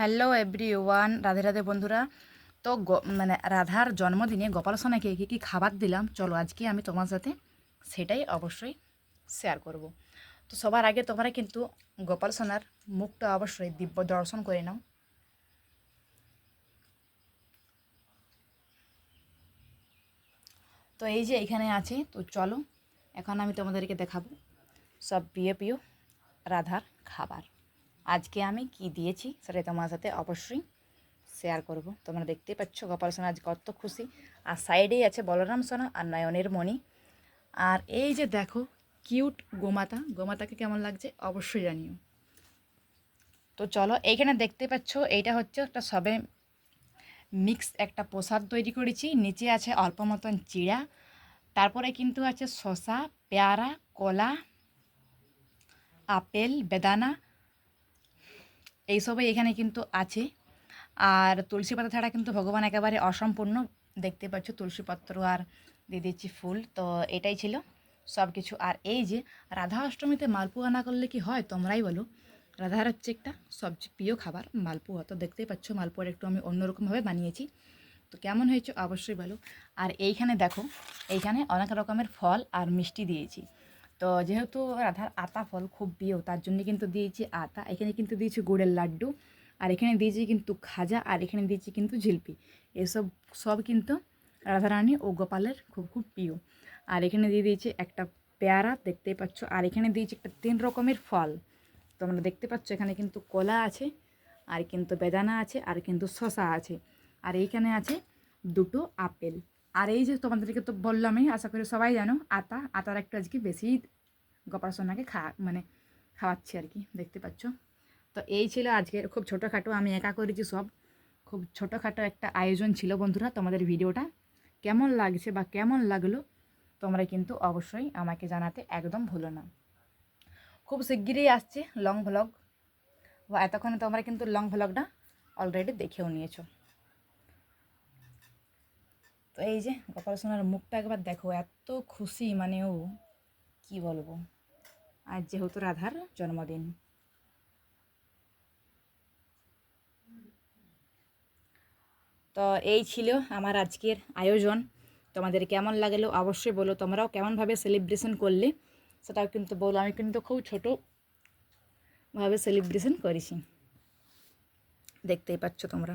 Hello everyone Radhe Radhe, বন্ধুরা। তো মানে রাধার জন্মদিনে গোপাল সোনাকে কী কী খাবার দিলাম, চলো আজকে আমি তোমার সাথে সেটাই অবশ্যই শেয়ার করব। তো সবার আগে তোমরা কিন্তু গোপাল সোনার মুখটা অবশ্যই দিব্য দর্শন করে নাও। তো এই যে এখানে আছে, তো চলো, এখন আমি তোমাদেরকে দেখাবো সব প্রিয় প্রিয় রাধার খাবার। আজকে আমি কি দিয়েছি সেটা তোমার সাথে অবশ্যই শেয়ার করব। তোমরা দেখতেই পাচ্ছ গোপাল সোনা আজ কত খুশি। আর সাইডেই আছে বলরাম সোনা আর নয়নের মণি। আর এই যে দেখো কিউট গোমাতা। গোমাতাকে কেমন লাগছে অবশ্যই জানিও। তো চলো, এইখানে দেখতে পাচ্ছ, এইটা হচ্ছে একটা সবে মিক্স একটা প্রসাদ তৈরি করেছি। নিচে আছে অল্প মতন চিড়া, তারপরে কিন্তু আছে শসা, পেয়ারা, কলা, আপেল, বেদানা এইসবই এখানে কিন্তু আছে। আর তুলসী পাতা ছাড়া কিন্তু ভগবান একেবারে অসম্পূর্ণ। দেখতে পাচ্ছ তুলসী পত্র আর দিয়ে দিচ্ছি ফুল। তো এটাই ছিল সব কিছু আর এই যে রাধা অষ্টমীতে মালপোয়া না করলে কি হয় তোমরাই বলো। রাধার হচ্ছে একটা সবচেয়ে প্রিয় খাবার, মালপোয়া। তো দেখতেই পাচ্ছ মালপোয়ার একটু আমি অন্যরকমভাবে বানিয়েছি। তো কেমন হয়েছে অবশ্যই বলো। আর এইখানে দেখো, এইখানে অনেক রকমের ফল আর মিষ্টি দিয়েছি। তো যেহেতু রাধার আতা ফল খুব প্রিয়, তার জন্য কিন্তু দিয়েছি আতা। এখানে কিন্তু দিয়েছি গুড়ের লাড্ডু, আর এখানে দিয়েছি কিন্তু খাজা, আর এখানে দিয়েছি কিন্তু জিলপি এসব সব কিন্তু রাধারানী ও গোপালের খুব খুব প্রিয়। আর এখানে দিয়ে দিয়েছি একটা পেয়ারা, দেখতেই পাচ্ছ। আর এখানে দিয়েছি একটা তিন রকমের ফল। তোমরা দেখতে পাচ্ছ এখানে কিন্তু কলা আছে, আর কিন্তু বেদানা আছে, আর কিন্তু শশা আছে। আর এইখানে আছে দুটো আপেল। আর এই যে তোমাদেরকে তো বললামই, আশা করি সবাই জানো, আতা, আতার একটু আজকে বেশি গোপাল সোনাকে খা মানে খাওয়াচ্ছি আর কি, দেখতে পাচ্ছ। তো এই ছিল আজকের খুব ছোটোখাটো, আমি একা করেছি সব। খুব ছোটোখাটো একটা আয়োজন ছিল বন্ধুরা তোমাদের ভিডিওটা। কেমন লাগছে বা কেমন লাগল, তোমরা কিন্তু অবশ্যই আমাকে জানাতে একদম ভুলো না। খুব শিগগিরই আসছে লং ভ্লগ বা এতক্ষণে তোমরা কিন্তু লং ভ্লগটা অলরেডি দেখেও নিয়েছো। এই যে গোপাল সোনার মুখটা একবার দেখো, এত খুশি মানে ও কি বলব? আজ যেহেতু রাধার জন্মদিন। তো এই ছিল আমার আজকের আয়োজন। তোমাদের কেমন লাগল অবশ্যই বলো, তোমরাও কেমনভাবে সেলিব্রেশন করলে সেটাও কিন্তু বলো, আমি কিন্তু খুব ছোটোভাবে সেলিব্রেশন করেছি। দেখতেই পাচ্ছ তোমরা।